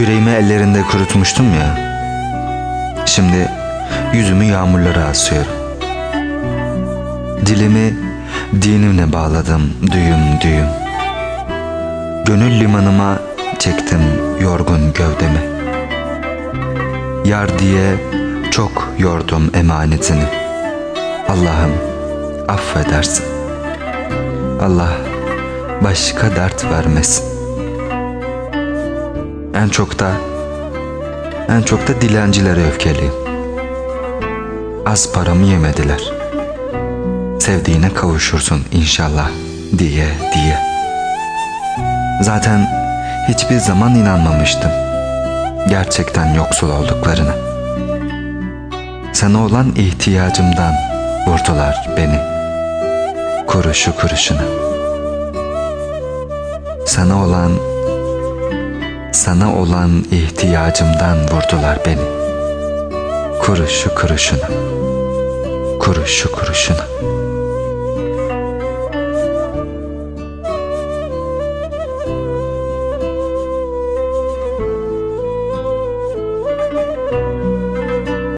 Yüreğimi ellerinde kurutmuştum ya. Şimdi yüzümü yağmurlara asıyorum. Dilimi dinimle bağladım düğüm düğüm. Gönül limanıma çektim yorgun gövdemi. Yar diye çok yordum emanetini. Allah'ım affedersin. Allah başka dert vermesin. En çok da en çok da dilencilere öfkeliyim. Az paramı yemediler. Sevdiğine kavuşursun inşallah diye diye. Zaten hiçbir zaman inanmamıştım. Gerçekten yoksul olduklarına. Sana olan ihtiyacımdan vurdular beni. Kuruşu kuruşuna. Sana olan sana olan ihtiyacımdan vurdular beni. Kuruşu kuruşuna. Kuruşu kuruşuna.